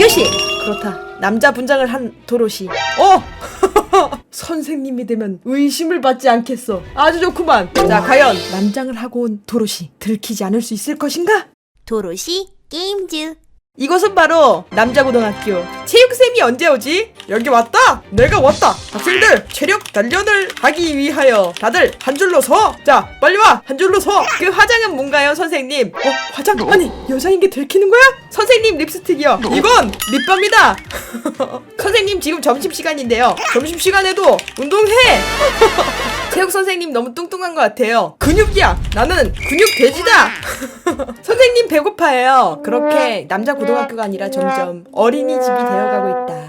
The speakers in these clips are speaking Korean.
요시! 그렇다. 남자 분장을 한 도로시. 어! 선생님이 되면 의심을 받지 않겠어. 아주 좋구만. 자, 과연 남장을 하고 온 도로시 들키지 않을 수 있을 것인가? 도로시 게임즈 이곳은 바로 남자고등학교. 체육쌤이 언제 오지? 여기 왔다! 내가 왔다! 학생들, 체력 단련을 하기 위하여 다들 한 줄로 서! 자, 빨리 와! 한 줄로 서! 그 화장은 뭔가요, 선생님? 어, 화장? 아니, 여자인 게 들키는 거야? 선생님 립스틱이요. 이건 립밤이다! 선생님, 지금 점심시간인데요. 점심시간에도 운동해! 체육 선생님 너무 뚱뚱한 것 같아요. 근육이야! 나는 근육 돼지다! 선생님 배고파해요. 그렇게 남자 고 등학교가 아니라 점점 어린이집이 되어가고 있다.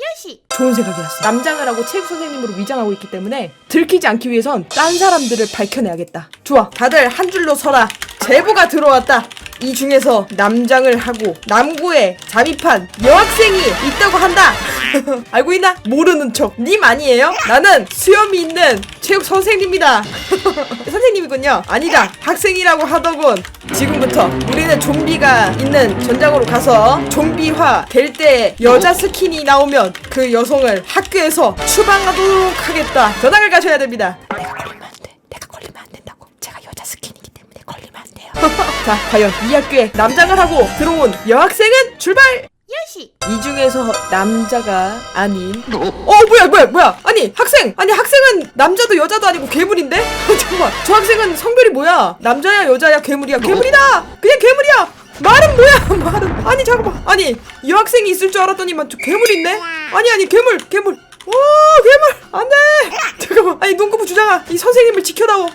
요시 좋은 생각이었어. 남장을 하고 체육 선생님으로 위장하고 있기 때문에 들키지 않기 위해선 딴 사람들을 밝혀내야겠다. 좋아. 다들 한 줄로 서라. 제보가 들어왔다. 이 중에서 남장을 하고 남구에 잠입한 여학생이 있다고 한다. 알고 있나? 모르는 척. 님 아니에요? 나는 수염이 있는 체육 선생님이다. 선생님이군요. 아니다. 학생이라고 하더군. 지금부터 우리는 좀비가 있는 전장으로 가서 좀비화 될 때 여자 스킨이 나오면 그 여성을 학교에서 추방하도록 하겠다. 전학을 가셔야 됩니다. 내가 걸리면 안 돼. 내가 걸리면 안 된다고. 제가 여자 스킨이기 때문에 걸리면 안 돼요. 자, 과연 이 학교에 남장을 하고 들어온 여학생은 출발! 요시! 이 중에서 남자가 아닌 어 뭐야 뭐야 뭐야! 아니 학생! 아니 학생은 남자도 여자도 아니고 괴물인데? 어, 잠깐만 저 학생은 성별이 뭐야? 남자야 여자야 괴물이야? 괴물이다! 그냥 괴물이야! 말은 뭐야 말은! 아니 잠깐만! 아니 이 학생이 있을 줄 알았더니만 저 괴물 있네? 아니 아니 괴물 괴물! 오 괴물! 안돼! 잠깐만 아니 눈꺼부 주장아 이 선생님을 지켜다오!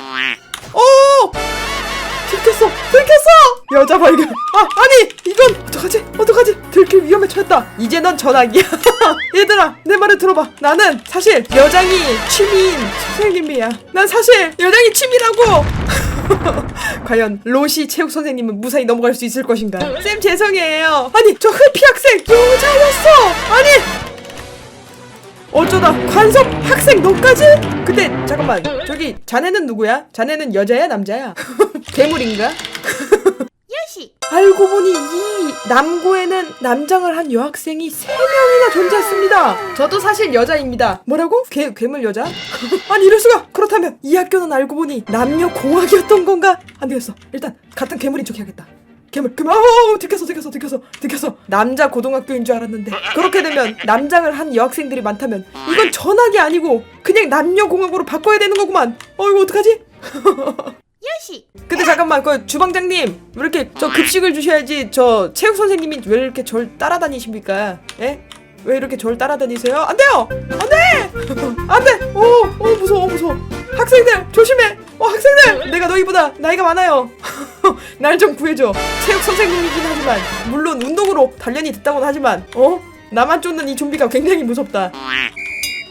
오 들켰어 들켰어! 여자 발견. 아 아니 이건 어떡하지? 어떡하지? 들킬 위험에 처했다. 이제 넌 전학이야. 얘들아 내 말을 들어봐. 나는 사실 여장이 취미인 선생님이야. 난 사실 여장이 취미라고! 과연 로시 체육 선생님은 무사히 넘어갈 수 있을 것인가? 쌤 죄송해요. 아니 저 흑피 학생 여자였어! 아니! 어쩌다 관섭 학생 너까지? 근데 잠깐만 저기 자네는 누구야? 자네는 여자야 남자야? 괴물인가? 요시 알고 보니 이 남고에는 남장을 한 여학생이 3명이나 존재했습니다. 저도 사실 여자입니다. 뭐라고? 괴, 괴물 여자? 아니 이럴 수가! 그렇다면 이 학교는 알고 보니 남녀 공학이었던 건가? 안 되겠어. 일단 같은 괴물인 척 해야겠다. 괴물, 괴물, 어, 들켰어, 들켰어, 들켰어, 들켰어. 남자 고등학교인 줄 알았는데 그렇게 되면 남장을 한 여학생들이 많다면 이건 전학이 아니고 그냥 남녀 공학으로 바꿔야 되는 거구만. 어 이거 어떡하지? 요시 근데 잠깐만 그 주방장님 왜 이렇게 저 급식을 주셔야지 저 체육 선생님이 왜 이렇게 절 따라다니십니까? 예? 왜 이렇게 절 따라다니세요? 안 돼요! 안 돼! 안 돼! 오, 오 무서워 무서워 학생들 조심해! 어 학생들 내가 너희보다 나이가 많아요 날 좀 구해줘 체육 선생님이긴 하지만 물론 운동으로 단련이 됐다고는 하지만 어? 나만 쫓는 이 좀비가 굉장히 무섭다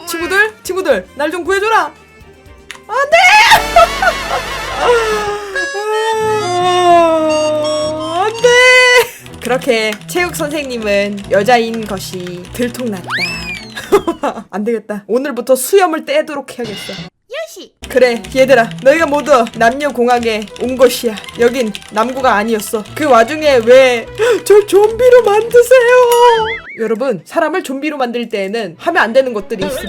친구들 친구들 날 좀 구해줘라 아, 안 돼! 그렇게 체육 선생님은 여자인 것이 들통났다. 안 되겠다. 오늘부터 수염을 떼도록 해야겠어. 요시 그래, 얘들아. 너희가 모두 남녀공학에 온 것이야. 여긴 남고가 아니었어. 그 와중에 왜 저 좀비로 만드세요? 여러분, 사람을 좀비로 만들 때에는 하면 안 되는 것들이 있어.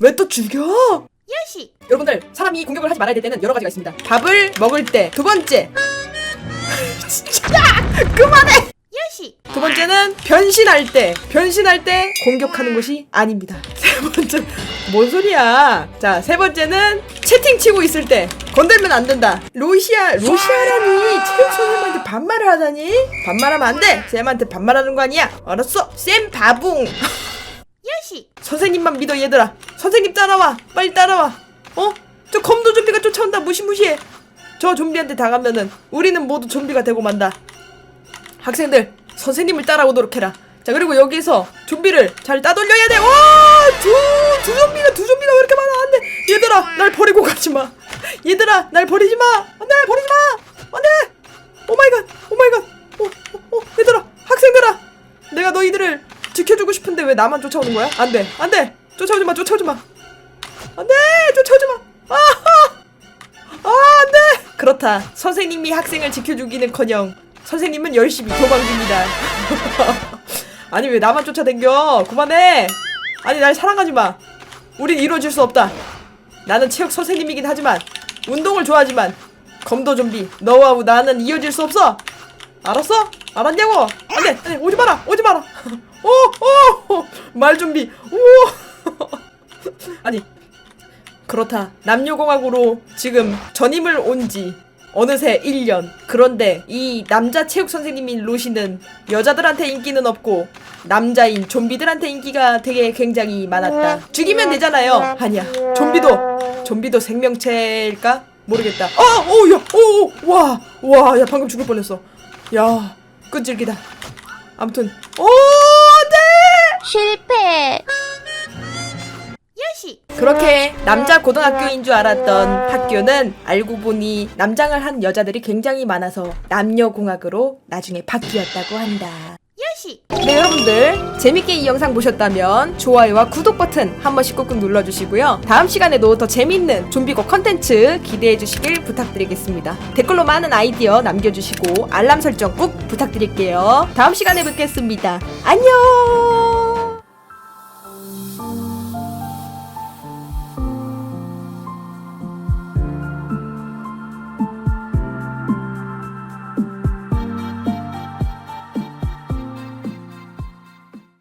왜 또 죽여? 요시 여러분들 사람이 공격을 하지 말아야 될 때는 여러 가지가 있습니다. 밥을 먹을 때 두 번째 진짜 그만해. 두 번째는 변신할 때 변신할 때 공격하는 것이 아닙니다. 세 번째 뭔 소리야? 자 세 번째는 채팅 치고 있을 때 건들면 안 된다. 로시아 로시아라니 체육 선생님한테 반말을 하다니 반말하면 안 돼. 쌤한테 반말하는 거 아니야. 알았어. 쌤 바붕. 선생님만 믿어 얘들아 선생님 따라와 빨리 따라와 어? 저 검도 좀비가 쫓아온다. 무시무시해. 저 좀비한테 당하면은 우리는 모두 좀비가 되고 만다. 학생들 선생님을 따라오도록 해라. 자 그리고 여기서 좀비를 잘 따돌려야 돼 와두두 좀비가 두 좀비가 왜 이렇게 많아? 안돼. 얘들아 날 버리고 가지 마. 얘들아 날 버리지 마. 안돼 버리지 마. 안돼. 오 마이 갓 오 마이갓. 어, 어, 어, 얘들아 학생들아. 내가 너희들을 지켜주고 싶은데 왜 나만 쫓아오는 거야? 안 돼, 안 돼! 쫓아오지 마, 쫓아오지 마! 그렇다. 선생님이 학생을 지켜주기는 커녕, 선생님은 열심히 도망 중이다. 아니 왜 나만 쫓아댕겨? 그만해! 아니 날 사랑하지 마! 우린 이루어질 수 없다. 나는 체육 선생님이긴 하지만 운동을 좋아하지만 검도 좀비 너와 나는 이어질 수 없어! 알았어? 알았냐고? 안돼! 안돼! 오지 마라! 오지 마라! 오오말 좀비! 오! 아니 그렇다. 남녀공학으로 지금 전임을 온 지 어느새 1년. 그런데 이 남자 체육 선생님인 루시는 여자들한테 인기는 없고 남자인 좀비들한테 인기가 되게 굉장히 많았다. 죽이면 되잖아요. 아니야. 좀비도 좀비도 생명체일까? 모르겠다. 어오야 오 와 와 야 방금 죽을 뻔했어. 야 끈질기다. 아무튼. 오 안돼! 실패. 그렇게 남자 고등학교인 줄 알았던 학교는 알고 보니 남장을 한 여자들이 굉장히 많아서 남녀공학으로 나중에 바뀌었다고 한다. 요시. 네 여러분들 재밌게 이 영상 보셨다면 좋아요와 구독 버튼 한 번씩 꾹꾹 눌러주시고요. 다음 시간에도 더 재밌는 좀비고 컨텐츠 기대해 주시길 부탁드리겠습니다. 댓글로 많은 아이디어 남겨주시고 알람 설정 꾹 부탁드릴게요. 다음 시간에 뵙겠습니다. 안녕!